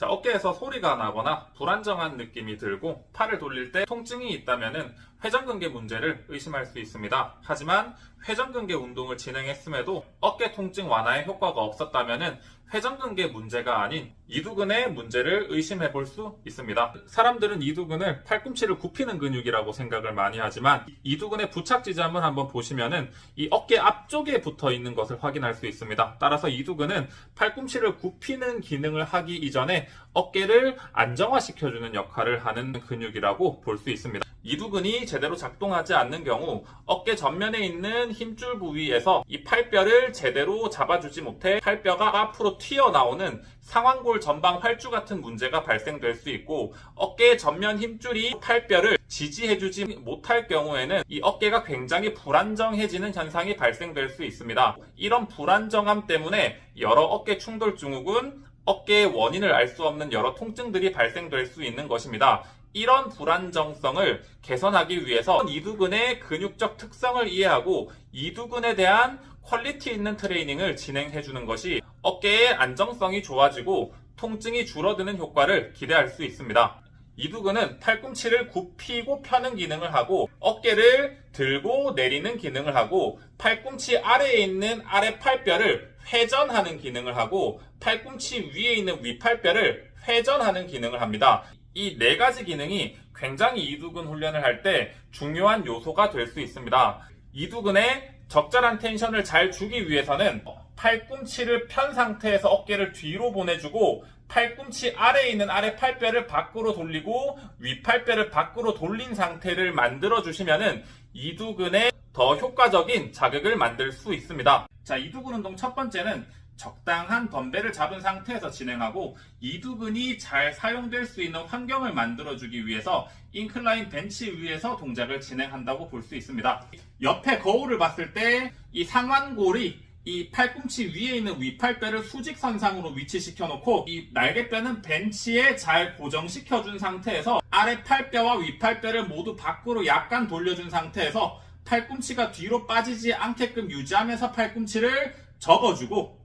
자, 어깨에서 소리가 나거나 불안정한 느낌이 들고 팔을 돌릴 때 통증이 있다면 회전근개 문제를 의심할 수 있습니다. 하지만 회전근개 운동을 진행했음에도 어깨 통증 완화에 효과가 없었다면 회전근개 문제가 아닌 이두근의 문제를 의심해 볼 수 있습니다. 사람들은 이두근을 팔꿈치를 굽히는 근육이라고 생각을 많이 하지만 이두근의 부착 지점을 한번 보시면은 이 어깨 앞쪽에 붙어 있는 것을 확인할 수 있습니다. 따라서 이두근은 팔꿈치를 굽히는 기능을 하기 이전에 어깨를 안정화시켜주는 역할을 하는 근육이라고 볼 수 있습니다. 이두근이 제대로 작동하지 않는 경우 어깨 전면에 있는 힘줄 부위에서 이 팔뼈를 제대로 잡아주지 못해 팔뼈가 앞으로 튀어나오는 상완골 전방 활주 같은 문제가 발생될 수 있고 어깨 전면 힘줄이 팔뼈를 지지해주지 못할 경우에는 이 어깨가 굉장히 불안정해지는 현상이 발생될 수 있습니다. 이런 불안정함 때문에 여러 어깨 충돌 증후군 어깨의 원인을 알 수 없는 여러 통증들이 발생될 수 있는 것입니다. 이런 불안정성을 개선하기 위해서 이두근의 근육적 특성을 이해하고 이두근에 대한 퀄리티 있는 트레이닝을 진행해 주는 것이 어깨의 안정성이 좋아지고 통증이 줄어드는 효과를 기대할 수 있습니다. 이두근은 팔꿈치를 굽히고 펴는 기능을 하고 어깨를 들고 내리는 기능을 하고 팔꿈치 아래에 있는 아래 팔뼈를 회전하는 기능을 하고 팔꿈치 위에 있는 위팔뼈를 회전하는 기능을 합니다. 이 네 가지 기능이 굉장히 이두근 훈련을 할 때 중요한 요소가 될 수 있습니다. 이두근의 적절한 텐션을 잘 주기 위해서는 팔꿈치를 편 상태에서 어깨를 뒤로 보내주고 팔꿈치 아래에 있는 아래 팔뼈를 밖으로 돌리고 윗팔뼈를 밖으로 돌린 상태를 만들어 주시면은 이두근에 더 효과적인 자극을 만들 수 있습니다. 자, 이두근 운동 첫 번째는 적당한 덤벨을 잡은 상태에서 진행하고 이두근이 잘 사용될 수 있는 환경을 만들어주기 위해서 인클라인 벤치 위에서 동작을 진행한다고 볼 수 있습니다. 옆에 거울을 봤을 때 이 상완골이 이 팔꿈치 위에 있는 위팔뼈를 수직선상으로 위치시켜 놓고 이 날개뼈는 벤치에 잘 고정시켜 준 상태에서 아래 팔뼈와 위팔뼈를 모두 밖으로 약간 돌려준 상태에서 팔꿈치가 뒤로 빠지지 않게끔 유지하면서 팔꿈치를 접어주고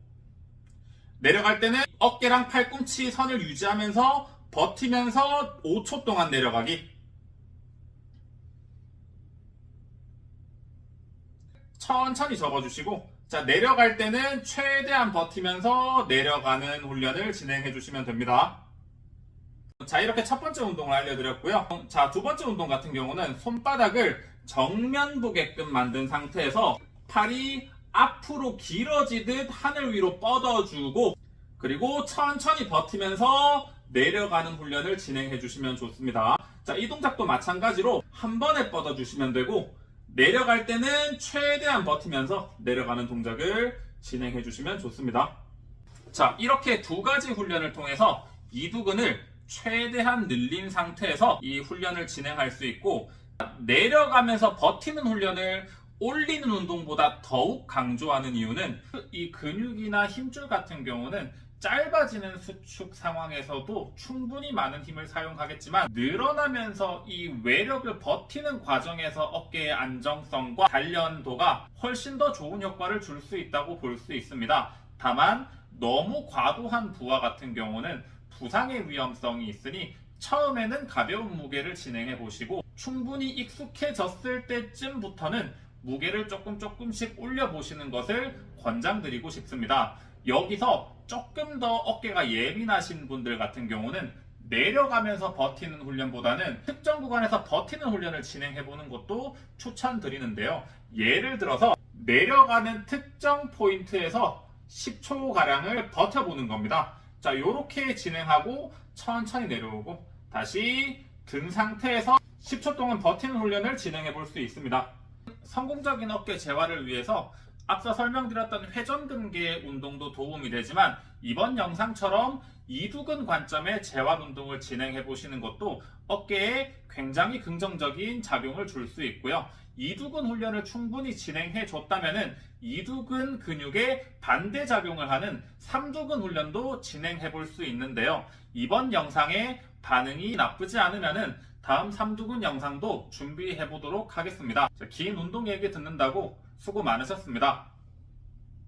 내려갈 때는 어깨랑 팔꿈치 선을 유지하면서 버티면서 5초 동안 내려가기. 천천히 접어주시고, 자, 내려갈 때는 최대한 버티면서 내려가는 훈련을 진행해 주시면 됩니다. 자, 이렇게 첫 번째 운동을 알려드렸고요. 자, 두 번째 운동 같은 경우는 손바닥을 정면 보게끔 만든 상태에서 팔이 앞으로 길어지듯 하늘 위로 뻗어주고 그리고 천천히 버티면서 내려가는 훈련을 진행해 주시면 좋습니다. 자, 이 동작도 마찬가지로 한 번에 뻗어 주시면 되고 내려갈 때는 최대한 버티면서 내려가는 동작을 진행해 주시면 좋습니다. 자, 이렇게 두 가지 훈련을 통해서 이두근을 최대한 늘린 상태에서 이 훈련을 진행할 수 있고 내려가면서 버티는 훈련을 올리는 운동보다 더욱 강조하는 이유는 이 근육이나 힘줄 같은 경우는 짧아지는 수축 상황에서도 충분히 많은 힘을 사용하겠지만 늘어나면서 이 외력을 버티는 과정에서 어깨의 안정성과 단련도가 훨씬 더 좋은 효과를 줄 수 있다고 볼 수 있습니다. 다만 너무 과도한 부하 같은 경우는 부상의 위험성이 있으니 처음에는 가벼운 무게를 진행해 보시고 충분히 익숙해졌을 때쯤부터는 무게를 조금 조금씩 올려 보시는 것을 권장드리고 싶습니다. 여기서 조금 더 어깨가 예민하신 분들 같은 경우는 내려가면서 버티는 훈련보다는 특정 구간에서 버티는 훈련을 진행해 보는 것도 추천드리는데요. 예를 들어서 내려가는 특정 포인트에서 10초 가량을 버텨보는 겁니다. 자, 이렇게 진행하고 천천히 내려오고 다시 든 상태에서 10초 동안 버티는 훈련을 진행해 볼 수 있습니다. 성공적인 어깨 재활을 위해서 앞서 설명드렸던 회전근개 운동도 도움이 되지만 이번 영상처럼 이두근 관점의 재활 운동을 진행해 보시는 것도 어깨에 굉장히 긍정적인 작용을 줄 수 있고요. 이두근 훈련을 충분히 진행해 줬다면은 이두근 근육에 반대 작용을 하는 삼두근 훈련도 진행해 볼 수 있는데요. 이번 영상에 반응이 나쁘지 않으면은 다음 삼두근 영상도 준비해 보도록 하겠습니다. 긴 운동 얘기 듣는다고 수고 많으셨습니다.